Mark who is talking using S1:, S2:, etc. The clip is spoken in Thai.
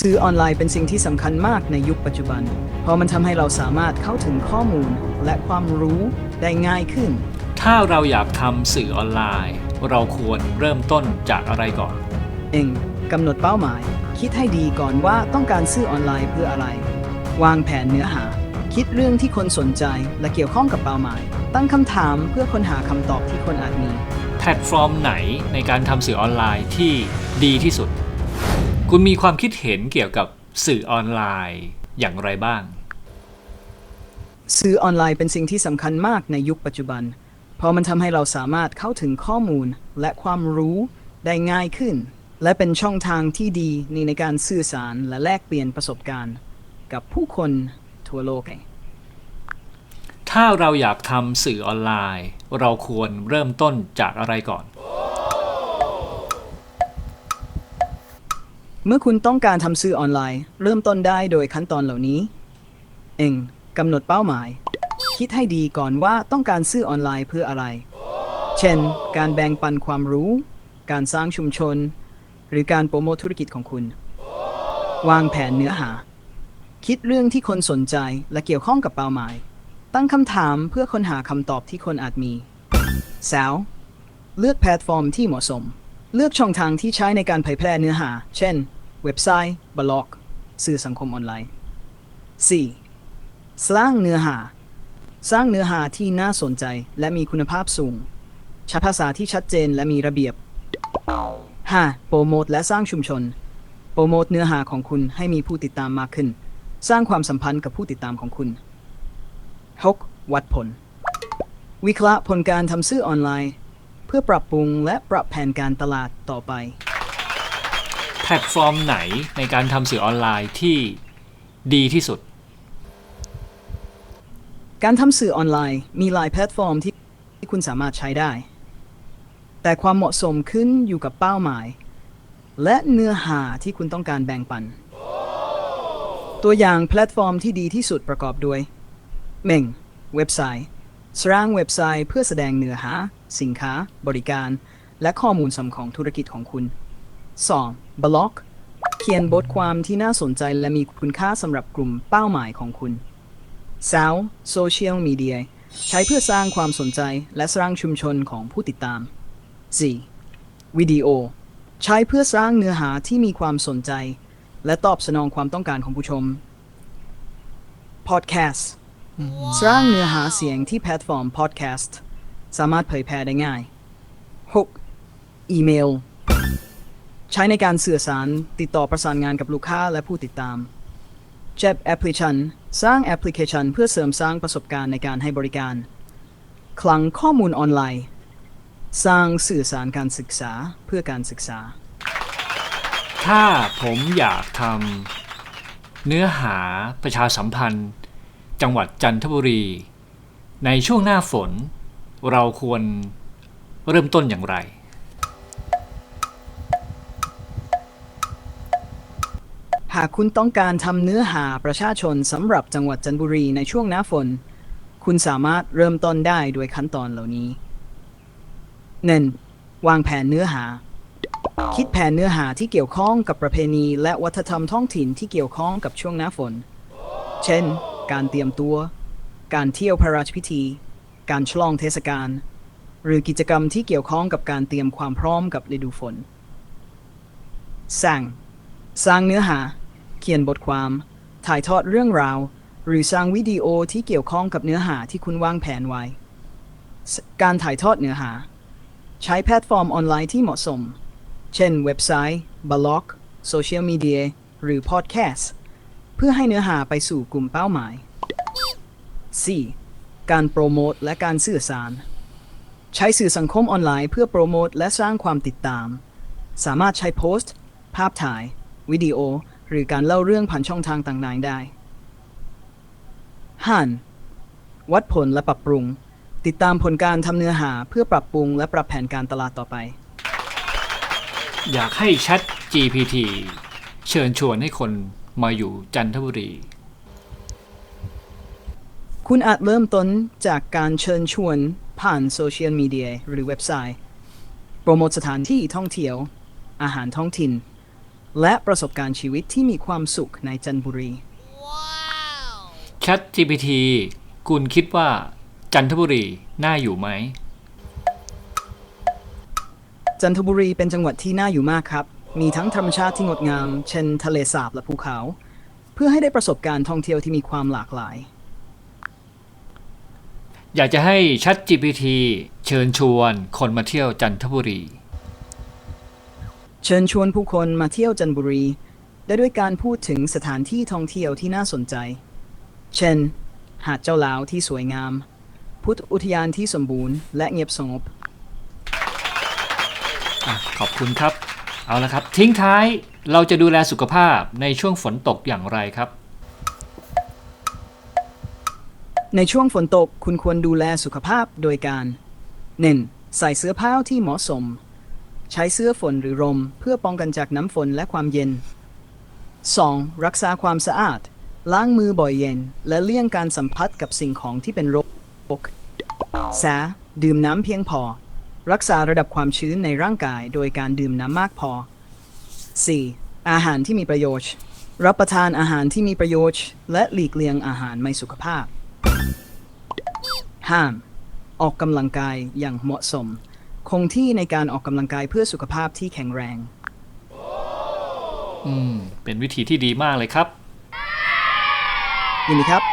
S1: สื่อออนไลน์เป็นสิ่งที่สำคัญมากในยุคปัจจุบัน เพราะมันทำให้เราสามารถเข้าถึงข้อมูลและความรู้ได้ง่ายขึ้น
S2: ถ้าเราอยากทำสื่อออนไลน์ เราควรเริ่มต้นจากอะไรก่อน
S1: เองกำหนดเป้าหมาย คิดให้ดีก่อนว่าต้องการซื้อออนไลน์เพื่ออะไร วางแผนเนื้อหา คิดเรื่องที่คนสนใจและเกี่ยวข้องกับเป้าหมาย ตั้งคำถามเพื่อค้นหาคำตอบที่คนอาจมี
S2: แพลตฟอร์มไหนในการทำสื่อออนไลน์ที่ดีที่สุด คุณมีความคิดเห็นเกี่ยวกับสื่อออนไลน์อย่างไรบ้าง
S1: สื่อออนไลน์เป็นสิ่งที่สำคัญมากในยุคปัจจุบัน เพราะมันทำให้เราสามารถเข้าถึงข้อมูลและความรู้ได้ง่ายขึ้น และเป็นช่องทางที่ดีในการสื่อสารและแลกเปลี่ยนประสบการณ์ กับผู้คนทั่วโลก
S2: ถ้าเราอยากทำสื่อออนไลน์ เราควรเริ่มต้นจากอะไรก่อน
S1: เมื่อคุณต้องการทำสื่อออนไลน์ เริ่มต้นได้โดยขั้นตอนเหล่านี้ เองกำหนดเป้าหมาย คิดให้ดีก่อนว่าต้องการซื้อออนไลน์เพื่ออะไร เช่น การแบ่งปันความรู้ การสร้างชุมชน หรือการโปรโมทธุรกิจของคุณ วางแผนเนื้อหา คิดเรื่องที่คนสนใจและเกี่ยวข้องกับเป้าหมาย ตั้งคำถามเพื่อค้นหาคำตอบที่คนอาจมีสาวเลือกแพลตฟอร์มที่เหมาะสม เลือกช่องทางที่ใช้ในการเผยแพร่เนื้อหา เช่น เว็บไซต์ บล็อก สื่อสังคมออนไลน์ 4. สร้างเนื้อหา สร้างเนื้อหาที่น่าสนใจและมีคุณภาพสูง ใช้ภาษาที่ชัดเจนและมีระเบียบ 5. โปรโมทและสร้างชุมชน โปรโมทเนื้อหาของคุณให้มีผู้ติดตามมากขึ้น สร้างความสัมพันธ์กับผู้ติดตามของคุณ 6. วัดผล วิเคราะห์ผลการทำซื้อออนไลน์ เพื่อปรับปรุงและปรับแผนการตลาดต่อไป
S2: ลตฟอร์มไหนในการทำสื่อออนไลน์ที่ดีที่สุด
S1: การทำสื่อออนไลน์มีหลายแพลตฟอร์มที่ที่คุณสามารถใช้ได้ แต่ความเหมาะสมขึ้นอยู่กับเป้าหมาย และเนื้อหาที่คุณต้องการแบ่งปัน ตัวอย่างแพลตฟอร์มที่ดีที่สุดประกอบด้วย 1. เว็บไซต์สร้างเว็บไซต์เพื่อแสดงเนื้อหา สินค้า บริการ และข้อมูลสำของธุรกิจของคุณ 2. บล็อก เขียนบทความที่น่าสนใจและมีคุณค่าสำหรับกลุ่มเป้าหมายของคุณ 3. โซเชียลมีเดียใช้เพื่อสร้างความสนใจและสร้างชุมชนของผู้ติดตาม 4. วิดีโอ ใช้เพื่อสร้างเนื้อหาที่มีความสนใจ และตอบสนองความต้องการของผู้ชม Podcast สร้างเนื้อหาเสียงที่แพลตฟอร์ม Podcast สามารถเผยแพร่ได้ง่าย 6. อีเมล ใช้ในการสื่อสารติดต่อประสานงานกับลูกค้าและผู้ติดตามเจ็บแอปพลิเคชันสร้างแอปพลิเคชันเพื่อเสริมสร้างประสบการณ์ในการให้บริการ คลังข้อมูลออนไลน์ สร้างสื่อสารการศึกษาเพื่อการศึกษา
S2: ถ้าผมอยากทำเนื้อหาประชาสัมพันธ์ จังหวัดจันทบุรี ในช่วงหน้าฝน เราควรเริ่มต้นอย่างไร
S1: หากคุณต้องการทำเนื้อหาประชาชนสำหรับจังหวัดจันทบุรีในช่วงหน้าฝน คุณสามารถเริ่มต้นได้โดยขั้นตอนเหล่านี้ 1. วางแผนเนื้อหา คิดแผนเนื้อหาที่เกี่ยวข้องกับประเพณี และวัฒนธรรมท้องถิ่นที่เกี่ยวข้องกับช่วงหน้าฝน เช่น การเตรียมตัว การเที่ยวพระราชพิธี การฉลองเทศกาล หรือกิจกรรมที่เกี่ยวข้องกับการเตรียมความพร้อมกับฤดูฝนสร้างสร้างเนื้อหา เขียนบทความ ถ่ายทอดเรื่องราว หรือสร้างวิดีโอที่เกี่ยวข้องกับเนื้อหาที่คุณวางแผนไว้ การถ่ายทอดเนื้อหา ใช้แพลตฟอร์มออนไลน์ที่เหมาะสม เช่นเว็บไซต์ บล็อกโซเชียลมีเดียหรือพอดแคสต์เพื่อให้เนื้อหาไปสู่กลุ่มเป้าหมาย 4. การโปรโมทและการสื่อสาร ใช้สื่อสังคมออนไลน์เพื่อโปรโมทและสร้างความติดตาม สามารถใช้โพสต์ ภาพถ่าย วิดีโอ หรือการเล่าเรื่องผ่านช่องทางต่างๆได้หันวัดผลและปรับปรุง ติดตามผลการทำเนื้อหาเพื่อปรับปรุงและปรับแผนการตลาดต่อไป
S2: อยากให้ Chat GPT เชิญชวนให้คนมาอยู่จันทบุรี
S1: คุณอาจเริ่มต้นจากการเชิญชวนผ่านโซเชียลมีเดียหรือเว็บไซต์ โปรโมทสถานที่ท่องเที่ยว อาหารท้องถิ่น และประสบการณ์ชีวิตที่มีความสุขในจันทบุรี
S2: Chat GPT คุณคิดว่าจันทบุรีน่าอยู่ไหม
S1: จันทบุรีเป็นจังหวัดที่น่าอยู่มากครับ มีทั้งธรรมชาติที่งดงาม เช่น ทะเลสาบและภูเขา เพื่อให้ได้ประสบการณ์ท่องเที่ยวที่มีความหลากหลาย
S2: อยากจะให้ Chat GPT เชิญชวนคนมาเที่ยวจันทบุรี
S1: เชิญชวนผู้คนมาเที่ยวจันทบุรี ได้ด้วยการพูดถึงสถานที่ท่องเที่ยวที่น่าสนใจ เช่น หาดเจ้าหลาวที่สวยงาม พุทธอุทยานที่สมบูรณ์และเงียบสงบ
S2: อะขอบคุณครับ เอาละครับ ทิ้งท้ายเราจะดูแลสุขภาพในช่วงฝนตกอย่างไรครับ
S1: ในช่วงฝนตกคุณควรดูแลสุขภาพโดยการ 1. ใส่เสื้อผ้าที่เหมาะสม ใช้เสื้อฝนหรือรมเพื่อป้องกันจากน้ำฝนและความเย็น 2. รักษาความสะอาด ล้างมือบ่อยเย็น และเลี่ยงการสัมผัสกับสิ่งของที่เป็นโรค 3. ดื่มน้ำเพียงพอ รักษาระดับความชื้นในร่างกาย โดยการดื่มน้ำมากพอ 4. อาหารที่มีประโยชน์ รับประทานอาหารที่มีประโยชน์ และหลีกเลี่ยงอาหารไม่สุขภาพ ห้าม ออกกำลังกายอย่างเหมาะสม คงที่ในการออกกำลังกายเพื่อสุขภาพที่แข็งแรง
S2: อืม เป็นวิธีที่ดีมากเลยครับ
S1: ยินดีครับ